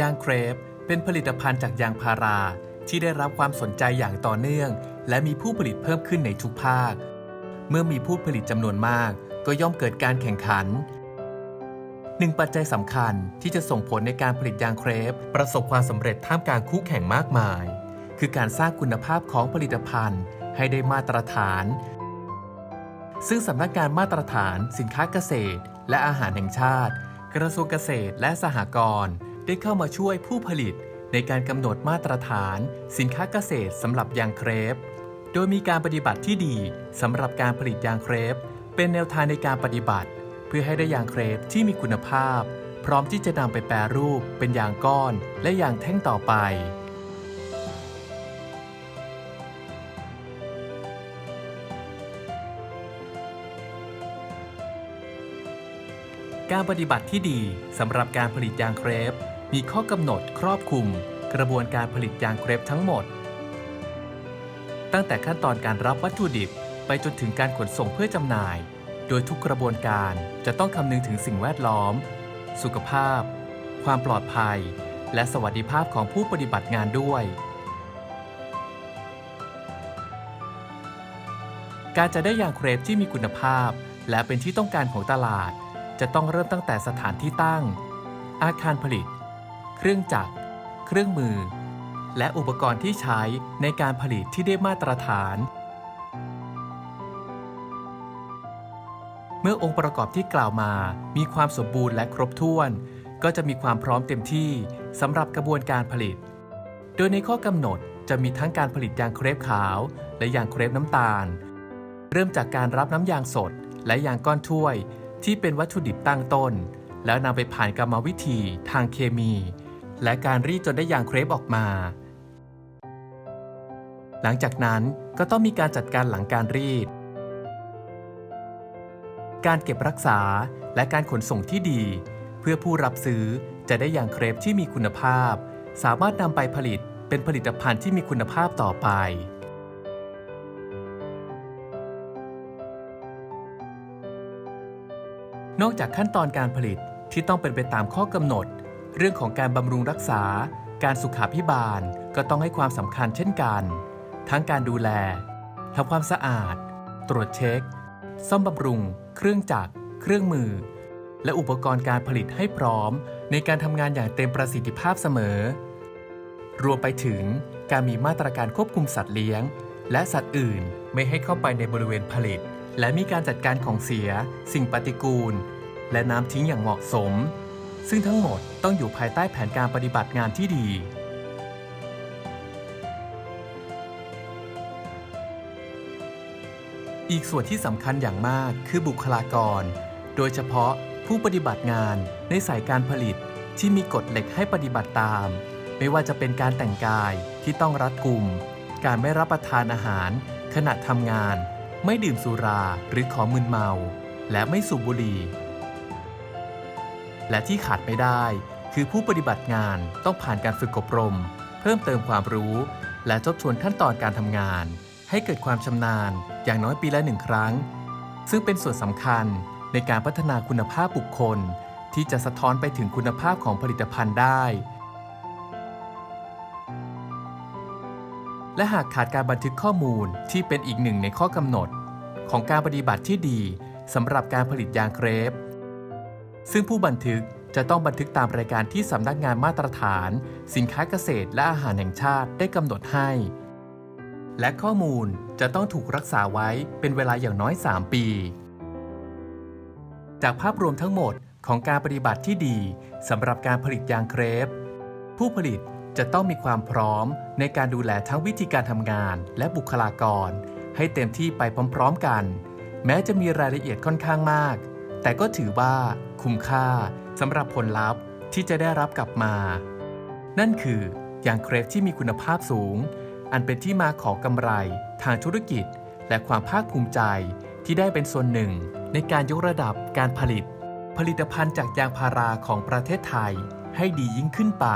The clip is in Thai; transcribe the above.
ยางเครปเป็นผลิตภัณฑ์จากยางพาราที่ได้รับความสนใจอย่างต่อเนื่อง และมีผู้ผลิตเพิ่มขึ้นในทุกภาค เมื่อมีผู้ผลิตจำนวนมาก ก็ย่อมเกิดการแข่งขันหนึ่งปัจจัยสำคัญที่จะส่งผลในการผลิตยางเครป ประสบความสำเร็จท่ามกลางคู่แข่งมากมาย คือการสร้างคุณภาพของผลิตภัณฑ์ให้ได้มาตรฐาน ซึ่งสำนักงานมาตรฐาน สินค้าเกษตร และอาหารแห่งชาติ กระทรวงเกษตรและสหกรณ์ ได้เข้ามาช่วยผู้ผลิตในการกำหนดมาตรฐาน สินค้าเกษตรสำหรับยางเครป โดยมีการปฏิบัติที่ดีสำหรับการผลิตยางเครป เป็นแนวทางในการปฏิบัติ เพื่อให้ได้ยางเครปที่มีคุณภาพ พร้อมที่จะนำไปแปรรูป เป็นยางก้อน และยางแท่งต่อไปการปฏิบัติที่ดีสำหรับการผลิตยางเครป มีข้อกำหนดครอบคลุม กระบวนการผลิตยางเครปทั้งหมด ตั้งแต่ขั้นตอนการรับวัตถุดิบไปจนถึงการขนส่งเพื่อจำหน่าย โดยทุกกระบวนการจะต้องคำนึงถึงสิ่งแวดล้อม สุขภาพ ความปลอดภัย และสวัสดิภาพของผู้ปฏิบัติงานด้วย การจะได้ยางเครปที่มีคุณภาพ และเป็นที่ต้องการของตลาด จะต้องเริ่มตั้งแต่สถานที่ตั้ง อาคารผลิต เครื่องจักร เครื่องมือ และอุปกรณ์ที่ใช้ในการผลิตที่ได้มาตรฐาน เมื่อองค์ประกอบที่กล่าวมา มีความสมบูรณ์และครบถ้วน ก็จะมีความพร้อมเต็มที่สำหรับกระบวนการผลิต โดยในข้อกำหนดจะมีทั้งการผลิตยางเครปขาว และยางเครปน้ำตาล เริ่มจากการรับน้ำยางสด และยางก้อนถ้วย ที่เป็นวัตถุดิบตั้งต้น แล้วนำไปผ่านกรรมวิธีทางเคมี และการรีดจนได้ยางเครปออกมา หลังจากนั้นก็ต้องมีการจัดการหลังการรีด การเก็บรักษาและการขนส่งที่ดี เพื่อผู้รับซื้อจะได้ยางเครปที่มีคุณภาพ สามารถนำไปผลิตเป็นผลิตภัณฑ์ที่มีคุณภาพต่อไปนอกจากขั้นตอนการผลิตที่ต้องเป็นไปตามข้อกำหนด เรื่องของการบำรุงรักษา การสุขาพิบาลก็ต้องให้ความสำคัญเช่นกัน ทั้งการดูแลทำความสะอาด ตรวจเช็ค ซ่อมบำรุง เครื่องจักร เครื่องมือ และอุปกรณ์การผลิตให้พร้อม ในการทำงานอย่างเต็มประสิทธิภาพเสมอ รวมไปถึงการมีมาตรการควบคุมสัตว์เลี้ยง และสัตว์อื่นไม่ให้เข้าไปในบริเวณผลิต และมีการจัดการของเสีย สิ่งปฏิกูล และน้ำทิ้งอย่างเหมาะสม ซึ่งทั้งหมดต้องอยู่ภายใต้แผนการปฏิบัติงานที่ดี อีกส่วนที่สำคัญอย่างมากคือบุคลากร โดยเฉพาะผู้ปฏิบัติงานในสายการผลิตที่มีกฎเหล็กให้ปฏิบัติตาม ไม่ว่าจะเป็นการแต่งกายที่ต้องรัดกุม การไม่รับประทานอาหาร ขณะทำงาน ไม่ดื่มสุราหรือของมึนเมา และไม่สูบบุหรี่ และที่ขาดไม่ได้ คือผู้ปฏิบัติงานต้องผ่านการฝึกอบรม เพิ่มเติมความรู้ และทบทวนขั้นตอนการทำงาน ให้เกิดความชำนาญ อย่างน้อยปีละหนึ่งครั้ง ซึ่งเป็นส่วนสำคัญในการพัฒนาคุณภาพบุคคล ที่จะสะท้อนไปถึงคุณภาพของผลิตภัณฑ์ได้ และหากขาดการบันทึกข้อมูลที่เป็นอีกหนึ่งในข้อกำหนด ของการปฏิบัติที่ดีสำหรับการผลิตยางเครป ซึ่งผู้บันทึกจะต้องบันทึกตามรายการที่สำนักงานมาตรฐาน สินค้าเกษตรและอาหารแห่งชาติได้กำหนดให้ และข้อมูลจะต้องถูกรักษาไว้เป็นเวลาอย่างน้อย 3 ปี จากภาพรวมทั้งหมดของการปฏิบัติที่ดีสำหรับการผลิตยางเครป ผู้ผลิตจะต้องมีความพร้อมในการดูแลทั้งวิธีการทำงานและบุคลากร ให้เต็มที่ไปพร้อม ๆ กัน แม้จะมีรายละเอียดค่อนข้างมาก แต่ก็ถือว่าคุ้มค่าสำหรับผลลัพธ์ที่จะได้รับกลับมา นั่นคือยางเครปที่มีคุณภาพสูง อันเป็นที่มาของกำไรทางธุรกิจ และความภาคภูมิใจที่ได้เป็นส่วนหนึ่ง ในการยกระดับการผลิต ผลิตภัณฑ์จากยางพาราของประเทศไทยให้ดียิ่งขึ้นไป